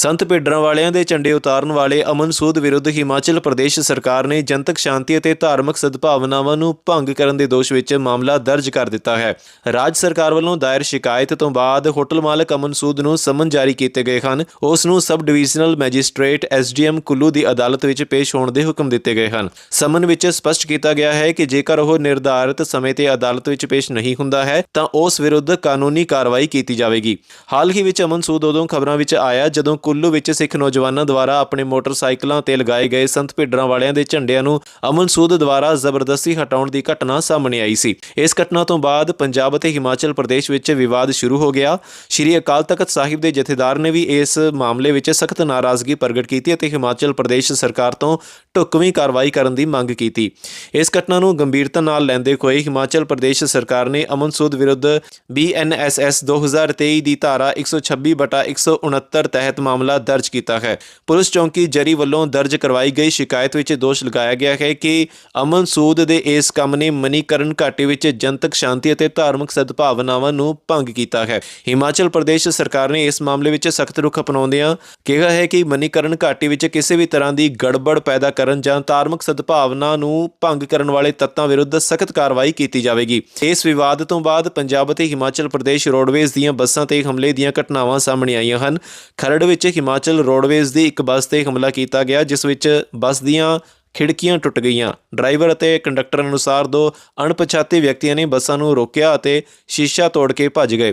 ਸੰਤ ਭੇਡਰਾਂ ਵਾਲਿਆਂ ਦੇ ਝੰਡੇ ਉਤਾਰਨ ਵਾਲੇ ਅਮਨ ਸੂਦ ਵਿਰੁੱਧ ਹਿਮਾਚਲ ਪ੍ਰਦੇਸ਼ ਸਰਕਾਰ ਨੇ ਜਨਤਕ ਸ਼ਾਂਤੀ ਅਤੇ ਧਾਰਮਿਕ ਸਦਭਾਵਨਾਵਾਂ ਨੂੰ ਭੰਗ ਕਰਨ ਦੇ ਦੋਸ਼ ਵਿੱਚ ਮਾਮਲਾ ਦਰਜ ਕਰ ਦਿੱਤਾ ਹੈ। ਰਾਜ ਸਰਕਾਰ ਵੱਲੋਂ ਦਾਇਰ ਸ਼ਿਕਾਇਤ ਤੋਂ ਬਾਅਦ ਹੋਟਲ ਮਾਲਕ ਅਮਨ ਸੂਦ ਨੂੰ ਸਮਨ ਜਾਰੀ ਕੀਤੇ ਗਏ ਹਨ। ਉਸ ਨੂੰ sub divisional magistrate SDM Kullu ਦੀ ਅਦਾਲਤ ਵਿੱਚ ਪੇਸ਼ ਹੋਣ ਦੇ ਹੁਕਮ ਦਿੱਤੇ ਗਏ ਹਨ। ਸਮਨ ਵਿੱਚ ਸਪਸ਼ਟ ਕੀਤਾ ਗਿਆ ਹੈ ਕਿ ਜੇਕਰ ਉਹ ਨਿਰਧਾਰਿਤ ਸਮੇਂ ਤੇ ਅਦਾਲਤ ਵਿੱਚ ਪੇਸ਼ ਨਹੀਂ ਹੁੰਦਾ ਹੈ, ਤਾਂ ਉਸ ਵਿਰੁੱਧ ਕਾਨੂੰਨੀ ਕਾਰਵਾਈ ਕੀਤੀ ਜਾਵੇਗੀ। ਹਾਲ ਹੀ ਵਿੱਚ ਅਮਨ ਸੂਦ ਉਦੋਂ ਖਬਰਾਂ ਵਿੱਚ ਆਇਆ ਜਦੋਂ ਕੁੱਲੂ ਵਿੱਚ ਸਿੱਖ ਨੌਜਵਾਨਾਂ ਦੁਆਰਾ ਆਪਣੇ ਮੋਟਰਸਾਈਕਲਾਂ ਤੇ ਲਗਾਏ ਗਏ ਸੰਤ ਭਿੱਡਰਾਂ ਵਾਲਿਆਂ ਦੇ ਝੰਡਿਆਂ ਨੂੰ ਅਮਨ ਸੂਦ ਦੁਆਰਾ ਜ਼ਬਰਦਸਤੀ ਹਟਾਉਣ ਦੀ ਘਟਨਾ ਸਾਹਮਣੇ ਆਈ ਸੀ। ਇਸ ਘਟਨਾ ਤੋਂ ਬਾਅਦ ਪੰਜਾਬ ਅਤੇ ਹਿਮਾਚਲ ਪ੍ਰਦੇਸ਼ ਵਿੱਚ ਵਿਵਾਦ ਸ਼ੁਰੂ ਹੋ ਗਿਆ। ਸ਼੍ਰੀ ਅਕਾਲ ਤਖਤ ਸਾਹਿਬ ਦੇ ਜਥੇਦਾਰ ਨੇ ਵੀ ਇਸ ਮਾਮਲੇ ਵਿੱਚ ਸਖਤ ਨਾਰਾਜ਼ਗੀ ਪ੍ਰਗਟ ਕੀਤੀ ਅਤੇ ਹਿਮਾਚਲ ਪ੍ਰਦੇਸ਼ ਸਰਕਾਰ ਤੋਂ ਢੁਕਵੀਂ ਕਾਰਵਾਈ ਕਰਨ ਦੀ ਮੰਗ ਕੀਤੀ। ਇਸ ਘਟਨਾ ਨੂੰ ਗੰਭੀਰਤਾ ਨਾਲ ਲੈਂਦੇ ਹੋਏ ਹਿਮਾਚਲ ਪ੍ਰਦੇਸ਼ ਸਰਕਾਰ ਨੇ ਅਮਨ ਸੂਦ ਵਿਰੁੱਧ ਬੀਐਨਐਸਐਸ 2023 ਦੀ ਧਾਰਾ 126 ਬਟਾ 169 ਤਹਿਤ ਮਾਮਲਾ ਦਰਜ ਕੀਤਾ ਹੈ। ਪੁਲਿਸ ਚੌਂਕੀ ਜਰੀ ਵੱਲੋਂ ਦਰਜ ਕਰਵਾਈ ਗਈ ਸ਼ਿਕਾਇਤ ਵਿੱਚ ਦੋਸ਼ ਲਗਾਇਆ ਗਿਆ ਹੈ ਕਿ ਅਮਨ ਸੂਦ ਦੇ ਇਸ ਕੰਮ ਨੇ ਮਨੀਕਰਨ ਘਾਟੀ ਵਿੱਚ ਜਨਤਕ ਸ਼ਾਂਤੀ ਅਤੇ ਧਾਰਮਿਕ ਸਦਭਾਵਨਾਵਾਂ ਨੂੰ ਭੰਗ ਕੀਤਾ ਹੈ। ਹਿਮਾਚਲ ਪ੍ਰਦੇਸ਼ ਸਰਕਾਰ ਨੇ ਇਸ ਮਾਮਲੇ ਵਿੱਚ ਸਖਤ ਰੁਖ ਅਪਣਾਉਂਦਿਆਂ ਕਿਹਾ ਹੈ ਕਿ ਮਨੀਕਰਨ ਘਾਟੀ ਵਿੱਚ ਕਿਸੇ ਵੀ ਤਰ੍ਹਾਂ ਦੀ ਗੜਬੜ ਪੈਦਾ ਕਰਨ ਜਾਂ ਧਾਰਮਿਕ ਸਦਭਾਵਨਾ ਨੂੰ ਭੰਗ ਕਰਨ ਵਾਲੇ ਤੱਤਾਂ ਵਿਰੁੱਧ ਸਖਤ ਕਾਰਵਾਈ ਕੀਤੀ ਜਾਵੇਗੀ। ਇਸ ਵਿਵਾਦ ਤੋਂ ਬਾਅਦ ਪੰਜਾਬ ਅਤੇ ਹਿਮਾਚਲ ਪ੍ਰਦੇਸ਼ ਰੋਡਵੇਜ਼ ਦੀਆਂ ਬੱਸਾਂ ਤੇ ਹਮਲੇ ਦੀਆਂ ਘਟਨਾਵਾਂ ਸਾਹਮਣੇ ਆਈਆਂ ਹਨ। ਖਰੜ ਵਿੱਚ ਹਿਮਾਚਲ ਰੋਡਵੇਜ਼ ਦੀ ਇੱਕ ਬੱਸ ਤੇ ਹਮਲਾ ਕੀਤਾ ਗਿਆ ਜਿਸ ਵਿੱਚ ਬੱਸ ਦੀਆਂ ਖਿੜਕੀਆਂ ਟੁੱਟ ਗਈਆਂ। ਡਰਾਈਵਰ ਅਤੇ ਕੰਡਕਟਰ ਅਨੁਸਾਰ ਦੋ ਅਣਪਛਾਤੇ ਵਿਅਕਤੀਆਂ ਨੇ ਬੱਸਾਂ ਨੂੰ ਰੋਕਿਆ ਅਤੇ ਸ਼ੀਸ਼ਾ ਤੋੜ ਕੇ ਭੱਜ ਗਏ।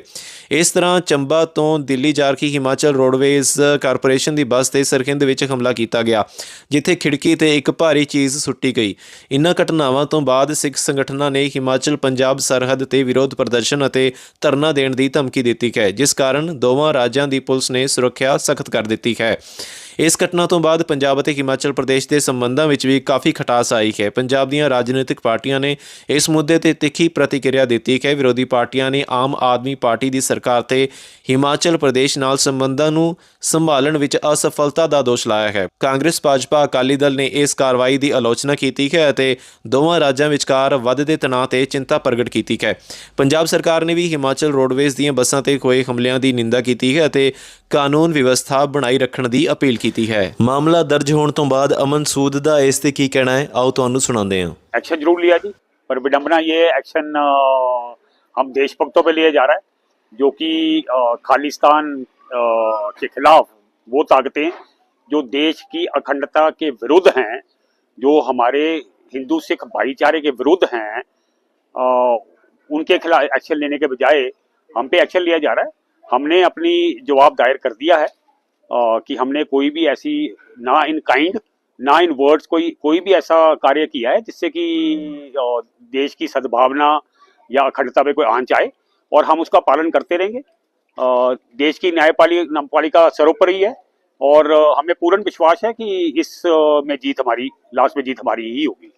ਇਸ ਤਰ੍ਹਾਂ ਚੰਬਾ ਤੋਂ ਦਿੱਲੀ ਜਾ ਰਹੀ ਹਿਮਾਚਲ ਰੋਡਵੇਜ਼ ਕਾਰਪੋਰੇਸ਼ਨ ਦੀ ਬੱਸ ਤੇ ਸਰਖਿੰਦ ਵਿੱਚ ਹਮਲਾ ਕੀਤਾ ਗਿਆ, ਜਿੱਥੇ ਖਿੜਕੀ ਤੇ ਇੱਕ ਭਾਰੀ ਚੀਜ਼ ਸੁੱਟੀ ਗਈ। ਇਨ੍ਹਾਂ ਘਟਨਾਵਾਂ ਤੋਂ ਬਾਅਦ ਸਿੱਖ ਸੰਗਠਨਾਂ ਨੇ ਹਿਮਾਚਲ ਪੰਜਾਬ ਸਰਹੱਦ ਤੇ ਵਿਰੋਧ ਪ੍ਰਦਰਸ਼ਨ ਅਤੇ ਧਰਨਾ ਦੇਣ ਦੀ ਧਮਕੀ ਦਿੱਤੀ ਹੈ, ਜਿਸ ਕਾਰਨ ਦੋਵਾਂ ਰਾਜਾਂ ਦੀ ਪੁਲਿਸ ਨੇ ਸੁਰੱਖਿਆ ਸਖਤ ਕਰ ਦਿੱਤੀ ਹੈ। ਇਸ ਘਟਨਾ ਤੋਂ ਬਾਅਦ ਪੰਜਾਬ ਅਤੇ ਹਿਮਾਚਲ ਪ੍ਰਦੇਸ਼ ਦੇ ਸੰਬੰਧਾਂ ਵਿੱਚ ਵੀ ਕਾਫੀ ਖਟਾਸ ਆਈ ਹੈ। ਪੰਜਾਬ ਦੀਆਂ ਰਾਜਨੀਤਿਕ ਪਾਰਟੀਆਂ ਨੇ ਇਸ ਮੁੱਦੇ ਤੇ ਤਿੱਖੀ ਪ੍ਰਤੀਕਿਰਿਆ ਦਿੱਤੀ ਹੈ। ਵਿਰੋਧੀ ਪਾਰਟੀਆਂ ਨੇ ਆਮ ਆਦਮੀ ਪਾਰਟੀ ਦੀ ਸਰਕਾਰ ਤੇ ਹਿਮਾਚਲ ਪ੍ਰਦੇਸ਼ ਨਾਲ ਸੰਬੰਧਾਂ ਨੂੰ ਸੰਭਾਲਣ ਵਿੱਚ ਅਸਫਲਤਾ ਦਾ ਦੋਸ਼ ਲਾਇਆ ਹੈ। ਕਾਂਗਰਸ, ਭਾਜਪਾ, ਅਕਾਲੀ ਦਲ ਨੇ ਇਸ ਕਾਰਵਾਈ ਦੀ ਆਲੋਚਨਾ ਕੀਤੀ ਹੈ ਅਤੇ ਦੋਵਾਂ ਰਾਜਾਂ ਵਿਚਕਾਰ ਵੱਧਦੇ ਤਣਾਅ ਤੇ ਚਿੰਤਾ ਪ੍ਰਗਟ ਕੀਤੀ ਹੈ। ਪੰਜਾਬ ਸਰਕਾਰ ਨੇ ਵੀ ਹਿਮਾਚਲ ਰੋਡਵੇਜ਼ ਦੀਆਂ ਬੱਸਾਂ ਤੇ ਹੋਏ ਹਮਲਿਆਂ ਦੀ ਨਿੰਦਾ ਕੀਤੀ ਹੈ ਅਤੇ ਕਾਨੂੰਨ ਵਿਵਸਥਾ ਬਣਾਈ ਰੱਖਣ ਦੀ ਅਪੀਲ ਕੀਤੀ ਹੈ ਮਾਮਲਾ ਦਰਜ ਹੋਣ ਤੋਂ ਬਾਅਦ ਅਮਨ ਸੂਦ ਦਾ ਇਸ ਤੇ ਕੀ ਕਹਿਣਾ ਹੈ ਆਓ ਤੁਹਾਨੂੰ ਸੁਣਾਉਂਦੇ ਹਾਂ एक्शन जरूर लिया जी पर विडंबना ये एक्शन अ, हम देशभक्तों पे लिए जा रहा है जो कि अ, खालिस्तान अ, के खिलाफ वो ताकतें जो देश की अखंडता के विरुद्ध हैं जो हमारे हिंदू सिख भाईचारे के विरुद्ध हैं अ, उनके खिलाफ एक्शन लेने के बजाय हम पे एक्शन लिया जा रहा है हमने अपनी जवाब दायर कर दिया है अ, कि हमने कोई भी ऐसी, ना इन काइंड ना इन वर्ड्स कोई कोई भी ऐसा कार्य किया है जिससे कि देश की सद्भावना या अखंडता पे कोई आँच आए और हम उसका पालन करते रहेंगे। देश की न्यायपालिका पालिका सर्वोपरि है और हमें पूर्ण विश्वास है कि इस में जीत हमारी लास्ट में जीत हमारी ही होगी।